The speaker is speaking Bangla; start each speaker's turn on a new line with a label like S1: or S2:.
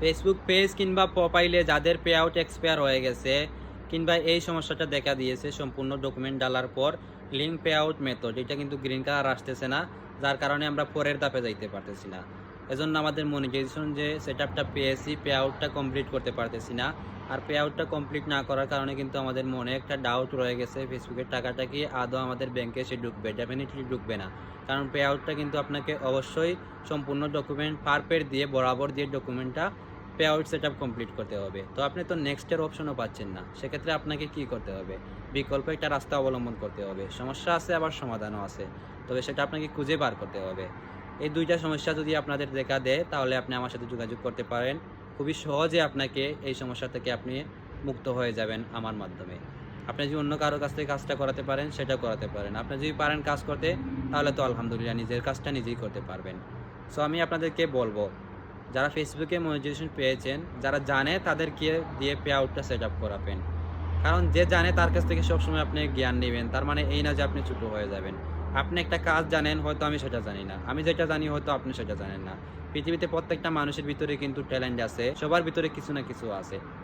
S1: ফেসবুক পেজ কিংবা প্রোফাইলে যাদের পে আউট এক্সপায়ার হয়ে গেছে, কিংবা এই সমস্যাটা দেখা দিয়েছে সম্পূর্ণ ডকুমেন্ট ডালার পর লিঙ্ক পে আউট মেথড এটা কিন্তু গ্রিন কালার আসতেছে না, যার কারণে আমরা পরের ধাপে যাইতে পারতেছি না। এজন্য আমাদের মনিটাইজেশন যে সেট আপটা পেয়েছি পে আউটটা কমপ্লিট করতে পারতেছি না। আর পে আউটটা কমপ্লিট না করার কারণে কিন্তু আমাদের মনে একটা ডাউট রয়ে গেছে ফেসবুকের টাকাটা কি আদৌ আমাদের ব্যাংকে এসে ঢুকবে? ডেফিনেটলি ঢুকবে না। কারণ পে আউটটা কিন্তু আপনাকে অবশ্যই সম্পূর্ণ ডকুমেন্ট পারপের দিয়ে, বরাবর দিয়ে ডকুমেন্টটা পে আউট সেট কমপ্লিট করতে হবে। তো আপনি তো নেক্সটের অপশনও পাচ্ছেন না। সেক্ষেত্রে আপনাকে কি করতে হবে? বিকল্প একটা রাস্তা অবলম্বন করতে হবে। সমস্যা আছে, আবার সমাধানও আছে। তবে সেটা আপনাকে খুঁজে বার করতে হবে। এই দুইটা সমস্যা যদি আপনাদের দেখা দেয়, তাহলে আপনি আমার সাথে যোগাযোগ করতে পারেন। খুবই সহজে আপনাকে এই সমস্যা থেকে আপনি মুক্ত হয়ে যাবেন আমার মাধ্যমে। আপনি যদি অন্য কারোর কাছ থেকে কাজটা করাতে পারেন সেটা করাতে পারেন। আপনি যদি পারেন কাজ করতে, তাহলে তো আলহামদুলিল্লাহ নিজের কাজটা নিজেই করতে পারবেন। সো আমি আপনাদেরকে বলব যারা ফেসবুকে মনিটাইজেশন পেয়েছেন, যারা জানে তাদেরকে দিয়ে পে আউটটা সেট আপ করাবেন। কারণ যে জানে তার কাছ থেকে সবসময় আপনি জ্ঞান নেবেন, তার মানে এই না যে আপনি ছোটো হয়ে যাবেন। আপনি একটা কাজ জানেন, হয়তো আমি সেটা জানি না। আমি যেটা জানি, হয়তো আপনি সেটা জানেন না। পৃথিবীতে প্রত্যেকটা মানুষের ভিতরে কিন্তু ট্যালেন্ট আছে, সবার ভিতরে কিছু না কিছু আছে।